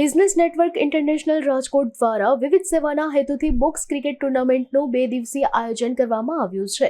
Business network international Rajkot દ્વારા વિવિધ સેવાના હેતુથી બોક્સ ક્રિકેટ ટુર્નામેન્ટનું બે દિવસીય આયોજન કરવામાં આવ્યું છે.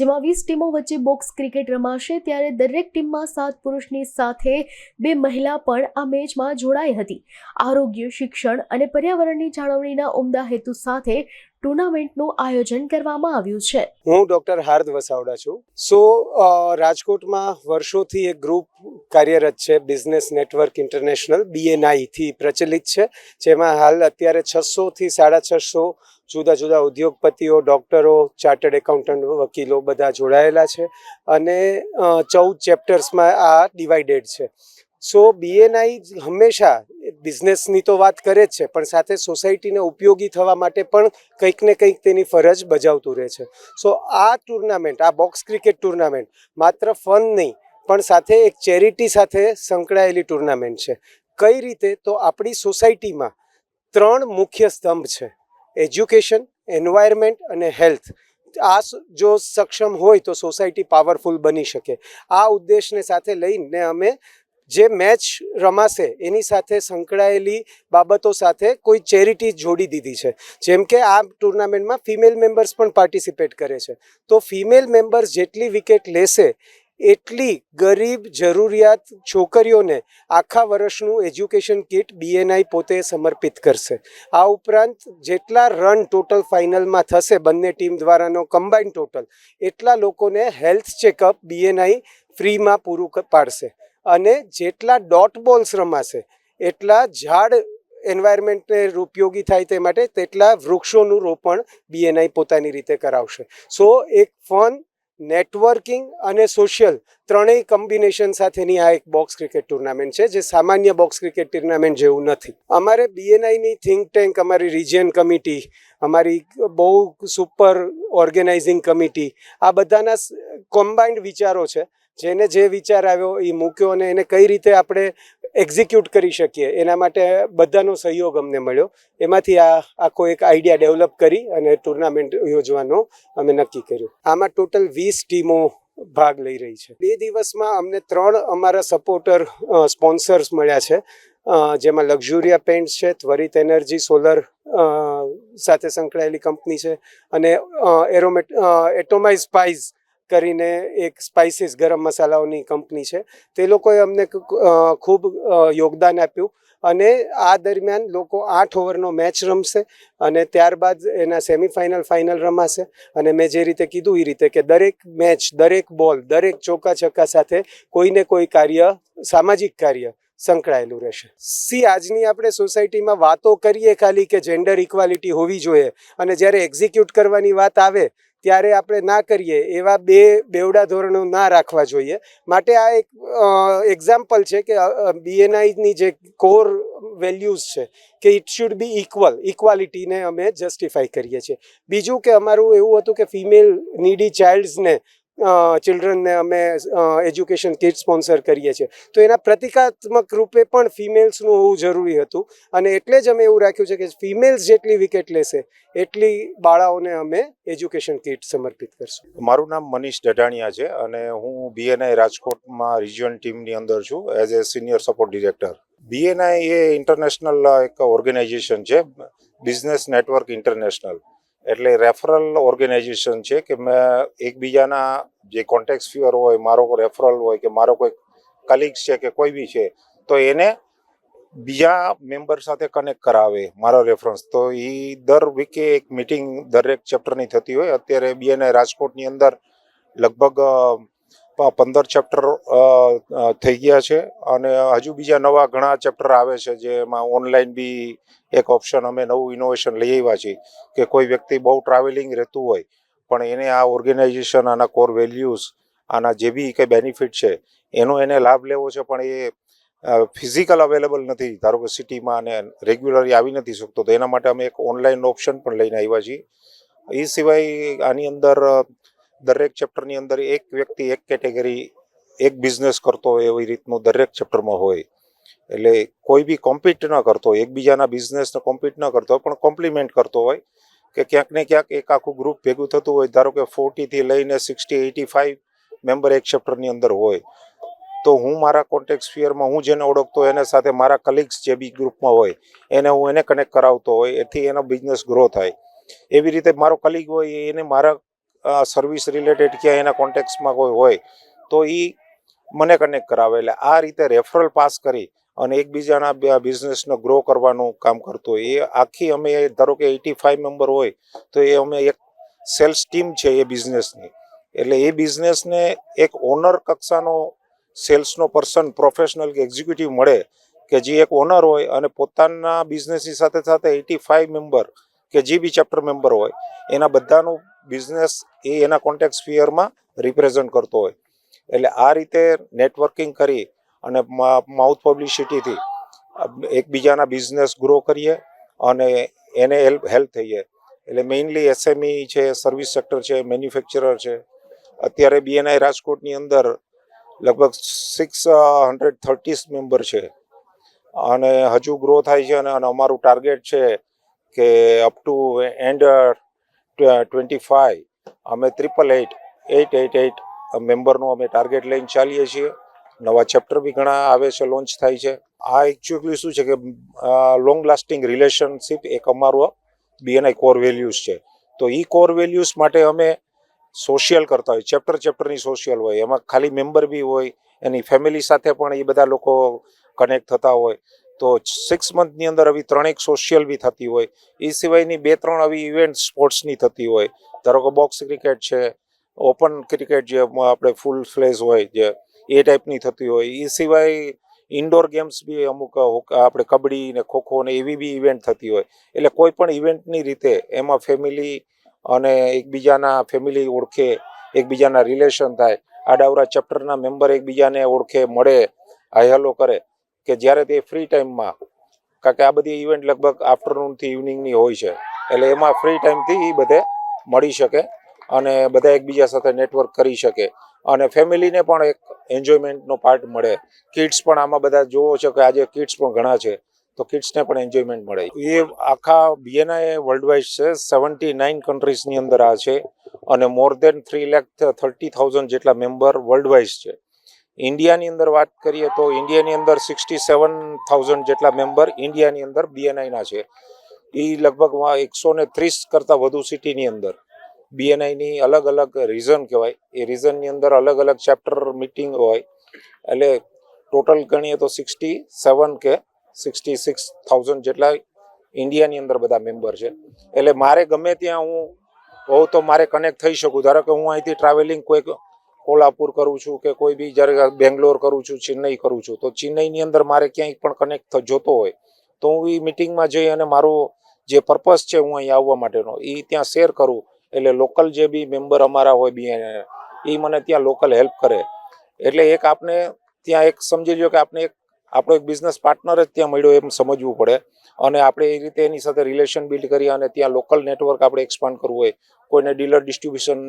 જેમાં વીસ ટીમો વચ્ચે બોક્સ ક્રિકેટ રમાશે ત્યારે દરેક ટીમમાં સાત પુરુષની સાથે બે મહિલા પણ આ મેચમાં જોડાઈ હતી. આરોગ્ય, શિક્ષણ અને પર્યાવરણની જાળવણીના ઉમદા હેતુ સાથે ટુર્નામેન્ટનું આયોજન કરવામાં આવ્યું છે. હું ડોક્ટર હાર્દ વસાવડા છું. સો રાજકોટમાં વર્ષોથી એક ગ્રુપ કાર્યરત છે બિઝનેસ નેટવર્ક ઇન્ટરનેશનલ બીએનઆઈથી પ્રચલિત છે. જેમાં હાલ અત્યારે છસોથી સાડા છસો જુદા જુદા ઉદ્યોગપતિઓ, ડૉક્ટરો, ચાર્ટર્ડ એકાઉન્ટન્ટ વકીલો બધા જોડાયેલા છે. અને ચૌદ ચેપ્ટર્સમાં આ ડિવાઇડેડ છે. સો બીએનઆઈ હંમેશા બિઝનેસની તો વાત કરે જ છે, પણ સાથે સોસાયટીને ઉપયોગી થવા માટે પણ કંઈક ને કંઈક તેની ફરજ બજાવતું રહે છે. સો, આ ટુર્નામેન્ટ, આ બોક્સ ક્રિકેટ ટુર્નામેન્ટ માત્ર ફન નહીં પણ સાથે એક ચેરિટી સાથે સંકળાયેલી ટુર્નામેન્ટ છે. કઈ રીતે? તો આપણી સોસાયટીમાં ત્રણ મુખ્ય સ્તંભ છે. એજ્યુકેશન, એન્વાયરમેન્ટ અને હેલ્થ. આ જો સક્ષમ હોય તો સોસાયટી પાવરફુલ બની શકે. આ ઉદ્દેશને સાથે લઈને અમે જે મેચ રમાશે, એની સાથે સંકળાયેલી બાબતો સાથે કોઈ ચેરિટી જોડી દીધી છે. જેમ કે આ ટુર્નામેન્ટમાં ફિમેલ મેમ્બર્સ પણ પાર્ટિસિપેટ કરે છે. તો ફિમેલ મેમ્બર્સ જેટલી વિકેટ લેશે એટલી ગરીબ જરૂરિયાત છોકરીઓને આખા વર્ષનું એજ્યુકેશન કિટ બીએનઆઈ પોતે સમર્પિત કરશે. આ ઉપરાંત જેટલા રન ટોટલ ફાઇનલમાં થશે બંને ટીમ દ્વારાનો કમ્બાઈન ટોટલ એટલા લોકોને હેલ્થ ચેકઅપ બીએનઆઈ ફ્રીમાં પૂરું પાડશે. અને જેટલા ડોટ બોલ્સ રમાશે, એટલા ઝાડ એન્વાયરમેન્ટને ઉપયોગી થાય તે માટે તેટલા વૃક્ષોનું રોપણ બીએનઆઈ પોતાની રીતે કરાવશે. સો એક ફન નેટવર્કિંગ અને સોશિયલ ત્રણેય કોમ્બિનેશન સાથેની આ એક બોક્સ ક્રિકેટ ટુર્નામેન્ટ છે, જે સામાન્ય બોક્સ ક્રિકેટ ટુર્નામેન્ટ જેવું નથી. અમારે બીએનઆઈની થિંક ટેન્ક અમારી રિજિયન કમિટી અમારી બહુ સુપર ઓર્ગેનાઇઝિંગ કમિટી આ બધાના કોમ્બાઇન્ડ વિચારો છે. જેને જે વિચાર આવ્યો એ મૂક્યો અને એને કઈ રીતે આપણે એક્ઝિક્યુટ કરી શકીએ. એના માટે બધાનો સહયોગ અમને મળ્યો. એમાંથી આ આખો એક આઈડિયા ડેવલપ કરી અને ટુર્નામેન્ટ યોજવાનો અમે નક્કી કર્યું. આમાં ટોટલ વીસ ટીમો ભાગ લઈ રહી છે. બે દિવસમાં અમને ત્રણ અમારા સપોર્ટર સ્પોન્સર્સ મળ્યા છે. જેમાં લક્ઝુરિયા પેન્ટ્સ છે, ત્વરિત એનર્જી સોલર સાથે સંકળાયેલી કંપની છે અને એરોમેટ એટોમાઇઝ સ્પાઇસ કરીને એક સ્પાઇસીસ ગરમ મસાલાઓની કંપની છે. તે લોકોએ અમને ખૂબ યોગદાન આપ્યું અને આ દરમિયાન લોકો આઠ ઓવરનો મેચ રમશે અને ત્યારબાદ એના સેમિફાઇનલ, ફાઇનલ રમાશે. અને મેં જે રીતે કીધું એ રીતે કે દરેક મેચ, દરેક બોલ, દરેક ચોકા છક્કા સાથે કોઈને કોઈ કાર્ય, સામાજિક કાર્ય સંકળાયેલું રહેશે. સી, આજની આપણે સોસાયટીમાં વાતો કરીએ ખાલી કે જેન્ડર ઇક્વાલિટી હોવી જોઈએ અને જ્યારે એક્ઝિક્યુટ કરવાની વાત આવે ત્યારે આપણે ના કરીએ, એવા બે બેવડા ધોરણો ના રાખવા જોઈએ. માટે આ એક એક્ઝામ્પલ છે કે બીએનઆઈની જે કોર વેલ્યુઝ છે કે ઇટ શુડ બી ઇક્વલ ઇક્વાલિટીને અમે જસ્ટિફાઈ કરીએ છીએ. બીજું કે અમારું એવું હતું કે ફિમેલ નીડી ચાઇલ્ડ્સને ચિલ્ડ્રનને અમે એજ્યુકેશન કિટ સ્પોન્સર કરીએ છીએ. તો એના પ્રતિકાત્મક રૂપે પણ ફિમેલ્સનું હોવું જરૂરી હતું. અને એટલે જ અમે એવું રાખ્યું છે કે ફિમેલ્સ જેટલી વિકેટ લેશે, એટલી બાળાઓને અમે એજ્યુકેશન કિટ સમર્પિત કરશું. મારું નામ મનીષ ડઢાણિયા છે અને હું બીએનઆઈ રાજકોટમાં રિજિયન ટીમની અંદર છું as a senior support director BNI A international એક ઓર્ગેનાઇઝેશન છે બિઝનેસ નેટવર્ક ઇન્ટરનેશનલ એટલે રેફરલ ઓર્ગેનાઇઝેશન છે કે મેં એકબીજાના જે કોન્ટેક્ટ ફ્યુઅર હોય, મારો રેફરલ હોય કે મારો કોઈ કલીગ્સ છે કે કોઈ બી છે, તો એને બીજા મેમ્બર સાથે કનેક્ટ કરાવે મારો રેફરન્સ તો એ દર વીકે એક મિટિંગ દરેક ચેપ્ટરની થતી હોય. અત્યારે બીએનઆઈ રાજકોટની અંદર લગભગ પંદર ચેપ્ટર થઈ ગયા છે. અને હજુ બીજા નવા ઘણા ચેપ્ટર આવે છે જેમાં ઓનલાઈન બી એક ઓપ્શન અમે નવું ઇનોવેશન લઈ આવ્યા છીએ કે કોઈ વ્યક્તિ બહુ ટ્રાવેલિંગ રહેતું હોય, પણ એને આ ઓર્ગેનાઇઝેશન આના કોર વેલ્યુઝ આના જે બી કંઈ બેનિફિટ છે, એનો એને લાભ લેવો છે, પણ એ ફિઝિકલ અવેલેબલ નથી. ધારો કે સિટીમાં અને રેગ્યુલરલી આવી નથી શકતો, તો એના માટે અમે એક ઓનલાઈન ઓપ્શન પણ લઈને આવ્યા છીએ. એ સિવાય આની અંદર દરેક ચેપ્ટરની અંદર એક વ્યક્તિ એક કેટેગરી એક બિઝનેસ કરતો હોય એવી રીતનું દરેક ચેપ્ટરમાં હોય. એટલે કોઈ બી કોમ્પિટ ન કરતો, એકબીજાના બિઝનેસને કોમ્પિટ ન કરતો હોય પણ કોમ્પ્લિમેન્ટ કરતો હોય કે ક્યાંક ને ક્યાંક એક આખું ગ્રુપ ભેગું થતું હોય. ધારો કે ફોર્ટીથી લઈને સિક્સટી એટી ફાઈવ મેમ્બર એક ચેપ્ટરની અંદર હોય. તો હું મારા કોન્ટેક્ટ સ્ફિયરમાં હું જેને ઓળખતો એને સાથે મારા કલીગ્સ જે બી ગ્રુપમાં હોય, એને હું એને કનેક્ટ કરાવતો હોય, એથી એનો બિઝનેસ ગ્રો થાય. એવી રીતે મારો કલીગ હોય, એને મારા સર્વિસ રિલેટેડ ક્યાં એના કોન્ટેક્ટ્સમાં કોઈ હોય, તો એ મને કનેક્ટ કરાવે. એટલે આ રીતે રેફરલ પાસ કરી અને એકબીજાના બિઝનેસને ગ્રો કરવાનું કામ કરતો હોય. એ આખી અમે ધારો કે એટી ફાઈવ મેમ્બર હોય, તો એ અમે એક સેલ્સ ટીમ છે એ બિઝનેસની એટલે એ બિઝનેસને એક ઓનર કક્ષાનો સેલ્સનો પર્સન પ્રોફેશનલ કે એક્ઝિક્યુટિવ મળે કે જે એક ઓનર હોય અને પોતાના બિઝનેસની સાથે સાથે એટી ફાઈવ મેમ્બર કે જે બી ચેપ્ટર મેમ્બર હોય, એના બધાનું બિઝનેસ એ એના કોન્ટેક્ટ સ્ફિયરમાં રિપ્રેઝન્ટ કરતો હોય. એટલે આ રીતે નેટવર્કિંગ કરી અને માઉથ પબ્લિસિટીથી એકબીજાના બિઝનેસ ગ્રો કરીએ અને એને હેલ્પ હેલ્પ થઈએ. એટલે મેઇનલી એસએમઈ છે સર્વિસ સેક્ટર છે મેન્યુફેક્ચરર છે. અત્યારે બીએનઆઈ રાજકોટની અંદર લગભગ સિક્સ હંડ્રેડ થર્ટીસ મેમ્બર છે. અને હજુ ગ્રો થાય છે અને અમારું ટાર્ગેટ છે કે up to end twenty five અમે triple eight eight eight eight મેમ્બરનું અમે ટાર્ગેટ લઈને ચાલીએ છીએ. નવા ચેપ્ટર બી ઘણા આવે છે લોન્ચ થાય છે. આ એકચ્યુઅલી શું છે કે લોંગ લાસ્ટિંગ રિલેશનશીપ એક અમારો બીએનઆઈ કોર વેલ્યુઝ છે. તો એ કોર વેલ્યુઝ માટે અમે સોશિયલ કરતા હોય ચેપ્ટર ચેપ્ટરની સોશિયલ હોય. એમાં ખાલી મેમ્બર બી હોય, એની ફેમિલી સાથે પણ એ બધા લોકો કનેક્ટ થતા હોય. તો સિક્સ મંથની અંદર આવી ત્રણેક સોશિયલ બી થતી હોય. એ સિવાયની બે ત્રણ આવી ઇવેન્ટ સ્પોર્ટ્સની થતી હોય. ધારો કે બોક્સ ક્રિકેટ છે ઓપન ક્રિકેટ જે આપણે ફૂલ ફ્લેઝ હોય જે, એ ટાઈપની થતી હોય. એ સિવાય ઇન્ડોર ગેમ્સ બી અમુક આપણે કબડ્ડી ને ખોખો ને એવી બી ઇવેન્ટ થતી હોય. એટલે કોઈ પણ ઇવેન્ટની રીતે એમાં ફેમિલી અને એકબીજાના ફેમિલી ઓળખે, એકબીજાના રિલેશન થાય. આડાવરા ચેપ્ટરના મેમ્બર એકબીજાને ઓળખે, મળે હાયલો કરે. કે જ્યારે તે ફ્રી ટાઈમમાં કારણ કે આ બધી ઇવેન્ટ લગભગ આફ્ટરનૂનથી ઇવનિંગની હોય છે. એટલે એમાં ફ્રી ટાઈમથી એ બધે મળી શકે અને બધા એકબીજા સાથે નેટવર્ક કરી શકે. અને ફેમિલીને પણ એક એન્જોયમેન્ટનો પાર્ટ મળે. કિડ્સ પણ આમાં બધા જોવો છો કે આજે કિડ્સ પણ ઘણા છે, તો કિડ્સને પણ એન્જોયમેન્ટ મળે. એ આખા બીએનઆઈ વર્લ્ડવાઇડ છે સેવન્ટી નાઇન કન્ટ્રીઝની અંદર આ છે. અને more than three lakh thirty thousand જેટલા મેમ્બર વર્લ્ડવાઇઝ છે. ઇન્ડિયાની અંદર વાત કરીએ તો ઇન્ડિયાની અંદર સિક્સટી સેવન થાઉઝન્ડ જેટલા મેમ્બર ઇન્ડિયાની અંદર બીએનઆઈના છે. એ લગભગ એકસો ને ત્રીસ કરતાં વધુ સિટીની અંદર. બીએનઆઈની અલગ અલગ રીઝન કહેવાય. એ રીઝનની અંદર અલગ અલગ ચેપ્ટર મિટિંગ હોય. એટલે ટોટલ ગણીએ તો સિક્સટી સેવન કે સિક્સટી સિક્સ થાઉઝન્ડ જેટલા ઇન્ડિયાની અંદર બધા મેમ્બર છે. એટલે મારે ગમે ત્યાં હું હોઉં તો મારે કનેક્ટ થઈ શકું. ધારો કે હું અહીંથી ટ્રાવેલિંગ કોઈ કોલ્હાપુર કરું છું કે કોઈ બી જ્યારે બેંગ્લોર કરું છું, ચેન્નઈ કરું છું, તો ચેન્નઈની અંદર મારે ક્યાંય પણ કનેક્ટ જોતો હોય, તો હું એ મિટિંગમાં જઈ અને મારો જે પર્પસ છે હું અહીં આવવા માટેનો એ ત્યાં શેર કરું. એટલે લોકલ જે બી મેમ્બર અમારા હોય બી એ મને ત્યાં લોકલ હેલ્પ કરે. એટલે એક આપને ત્યાં એક સમજી લો કે આપણે એક આપણો એક બિઝનેસ પાર્ટનર જ ત્યાં મળ્યો એમ સમજવું પડે. અને આપણે એ રીતે એની સાથે રિલેશન બિલ્ડ કરી અને ત્યાં લોકલ નેટવર્ક આપણે એક્સપાન્ડ કરવું હોય. કોઈને ડીલર ડિસ્ટ્રીબ્યુશન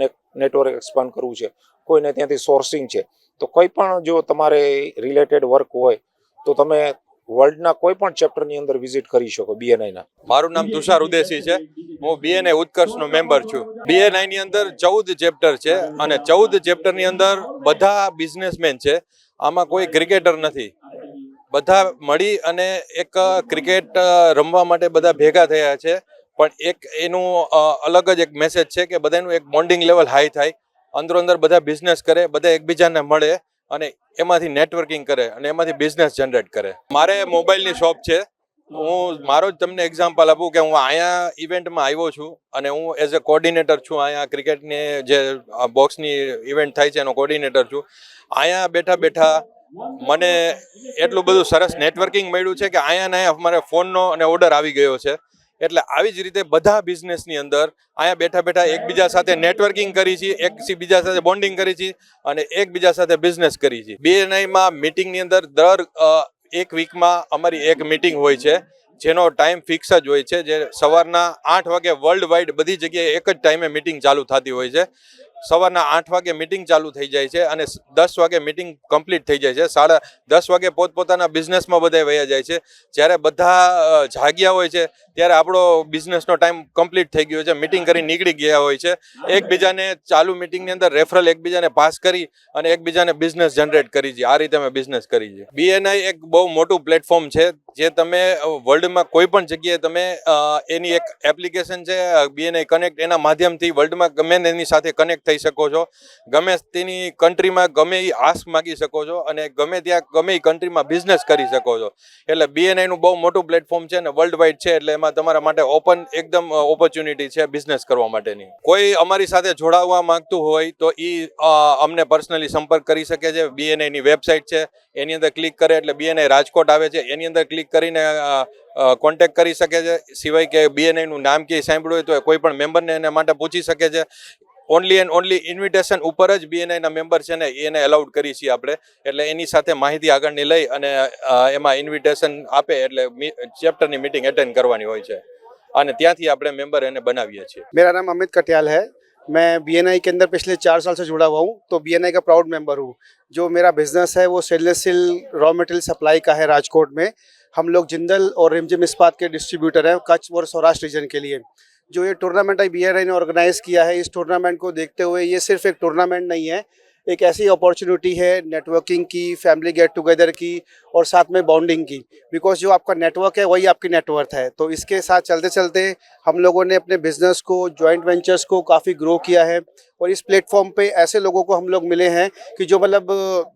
નેટવર્ક એક્સપાન્ડ કરવું છે. કોઈને ત્યાંથી સોર્સિંગ છે. તો કોઈ પણ જો તમારે રિલેટેડ વર્ક હોય, તો તમે વર્લ્ડના કોઈ પણ ચેપ્ટરની અંદર વિઝિટ કરી શકો બીએનઆઈના મારું નામ તુષાર ઉદેશી છે. હું બીએનઆઈ ઉત્કર્ષનો મેમ્બર છું. બીએનઆઈની અંદર ચૌદ ચેપ્ટર છે અને ચૌદ ચેપ્ટરની અંદર બધા બિઝનેસમેન છે. આમાં કોઈ ક્રિકેટર નથી. બધા મળી અને એક ક્રિકેટ રમવા માટે બધા ભેગા થયા છે. પણ એક એનું અલગ જ એક મેસેજ છે કે બધાનું એક બોન્ડિંગ લેવલ હાઈ થાય. અંદરો અંદર બધા બિઝનેસ કરે, બધા એકબીજાને મળે અને એમાંથી નેટવર્કિંગ કરે અને એમાંથી બિઝનેસ જનરેટ કરે. મારે મોબાઈલની શોપ છે. હું, મારો જ તમને એક્ઝામ્પલ આપું કે હું અહીંયા ઇવેન્ટમાં આવ્યો છું અને હું એઝ અ કોર્ડિનેટર છું. અહીંયા ક્રિકેટની જે બોક્સની ઇવેન્ટ થાય છે એનો કોર્ડિનેટર છું. અહીંયા બેઠા બેઠા મને એટલું બધું સરસ નેટવર્કિંગ મળ્યું છે કે અહીંયા ને અમારે ફોનનો અને ઓર્ડર આવી ગયો છે. એટલે આવી જ રીતે બધા બિઝનેસની અંદર અહીંયા બેઠા બેઠા એકબીજા સાથે નેટવર્કિંગ કરી છીએ એકબીજા સાથે બોન્ડિંગ કરી છે અને એકબીજા સાથે બિઝનેસ કરી છે. બીએનઆઈમાં મિટિંગની અંદર દર એક વીકમાં અમારી એક મિટિંગ હોય છે, જેનો ટાઈમ ફિક્સ જ હોય છે, જે સવારના આઠ વાગે વર્લ્ડ વાઇડ બધી જગ્યાએ એક જ ટાઈમે મિટિંગ ચાલુ થતી હોય છે. સવારના આઠ વાગે મિટિંગ ચાલુ થઈ જાય છે અને દસ વાગે મિટિંગ કમ્પ્લીટ થઈ જાય છે. સાડા દસ વાગે પોતપોતાના બિઝનેસમાં બધા વયા જાય છે. જ્યારે બધા જાગ્યા હોય છે, ત્યારે આપણો બિઝનેસનો ટાઈમ કમ્પ્લીટ થઈ ગયો છે. મિટિંગ કરી નીકળી ગયા હોય છે. એકબીજાને ચાલુ મિટિંગની અંદર રેફરલ એકબીજાને પાસ કરી અને એકબીજાને બિઝનેસ જનરેટ કરી છે. આ રીતે અમે બિઝનેસ કરી છે. બીએનઆઈ એક બહુ મોટું પ્લેટફોર્મ છે. જે તમે વર્લ્ડમાં કોઈ પણ જગ્યાએ તમે એની એક એપ્લિકેશન છે બીએનઆઈ કનેક્ટ એના માધ્યમથી વર્લ્ડમાં ગમે એની સાથે કનેક્ટ થઈ શકો છો. ગમે તેની કન્ટ્રીમાં ગમે એ આસ્ક માગી શકો છો અને ગમે ત્યાં ગમે એ કન્ટ્રીમાં બિઝનેસ કરી શકો છો. એટલે બીએનઆઈનું બહુ મોટું પ્લેટફોર્મ છે અને વર્લ્ડ વાઇડ છે એટલે એમાં તમારા માટે ઓપન એકદમ ઓપોર્ચ્યુનિટી છે બિઝનેસ કરવા માટેની. કોઈ અમારી સાથે જોડાવવા માંગતું હોય તો એ અમને પર્સનલી સંપર્ક કરી શકે છે. બીએનઆઈની વેબસાઇટ છે, એની અંદર ક્લિક કરે એટલે બીએનઆઈ રાજકોટ આવે છે, એની અંદર ક્લિક કરીને કોન્ટેક્ટ કરી શકે છે સિવાય કે બીએનઆઈ નું નામ કે સાંભળ્યું હોય તો કોઈ પણ મેમ્બરને એના માટે પૂછી શકે છે ઓનલી એન્ડ ઓનલી ઇન્વિટેશન ઉપર જ બીએનઆઈ ના મેમ્બર છે ને એને અલાઉડ કરી છીએ આપણે એટલે એની સાથે માહિતી આગળની લઈ અને અ, એમાં ઇન્વિટેશન આપે એટલે ચેપ્ટરની મિટિંગ એટેન્ડ કરવાની હોય છે અને ત્યાંથી આપણે મેમ્બર એને બનાવીએ છીએ मेरा नाम अमित कटियाल है मैं बी के अंदर पिछले चार साल से जुड़ा हुआ हूँ तो बी का प्राउड मेंबर हूँ जो मेरा बिजनेस है वो stainless steel raw material supply का है राजकोट में हम लोग जिंदल और रिमझिम इस्पात के डिस्ट्रीब्यूटर हैं कच्छ और सौराष्ट्र रीजन के लिए जो ये टूर्नामेंट आई बी ने ऑर्गेनाइज किया है इस टूर्नामेंट को देखते हुए ये सिर्फ एक टूर्नामेंट नहीं है एक ऐसी अपॉर्चुनिटी है नेटवर्किंग की फैमिली गेट टुगेदर की और साथ में बॉन्डिंग की। बिकॉज़ जो आपका नेटवर्क है, वही आपकी नेटवर्थ है। तो इसके साथ चलते चलते हम लोगों ने अपने बिज़नेस को जॉइंट वेंचर्स को काफ़ी ग्रो किया है। और इस प्लेटफॉर्म पे ऐसे लोगों को हम लोग मिले हैं कि जो मतलब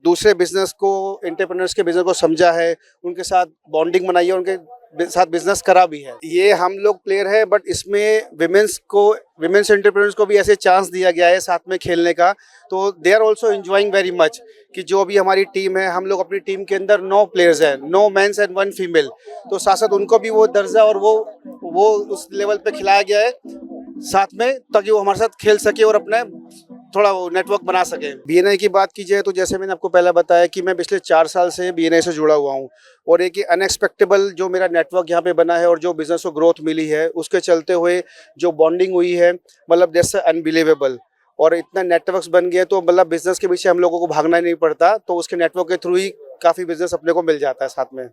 दूसरे बिज़नेस को एंटरप्रेन्योर्स के बिज़नेस को समझा है, उनके साथ बॉन्डिंग बनाई है, उनके साथ बिज़नेस करा भी है। ये हम लोग प्लेयर है बट इसमें विमेंस को विमेंस एंटरप्रेन्योर्स को भी ऐसे चांस दिया गया है साथ में खेलने का। तो they are also enjoying very much कि जो भी हमारी टीम है, हम लोग अपनी टीम के अंदर नौ प्लेयर्स हैं, no mens and one female तो साथ साथ उनको भी वो दर्जा और वो वो उस लेवल पे खिलाया गया है साथ में, ताकि वो हमारे साथ खेल सके और अपने थोड़ा वो नेटवर्क बना सके। बी की बात की जाए तो जैसे मैंने आपको पहले बताया कि मैं पिछले चार साल से बी से जुड़ा हुआ हूँ और एक अनएक्सपेक्टेबल जो मेरा नेटवर्क यहाँ पे बना है और जो बिज़नेस को ग्रोथ मिली है, उसके चलते हुए जो बॉन्डिंग हुई है मतलब जैसे अनबिलीवेबल और इतना नेटवर्क बन गया तो मतलब बिज़नेस के पीछे हम लोगों को भागना ही नहीं पड़ता तो उसके नेटवर्क के थ्रू ही काफ़ी बिज़नेस अपने को मिल जाता है साथ में।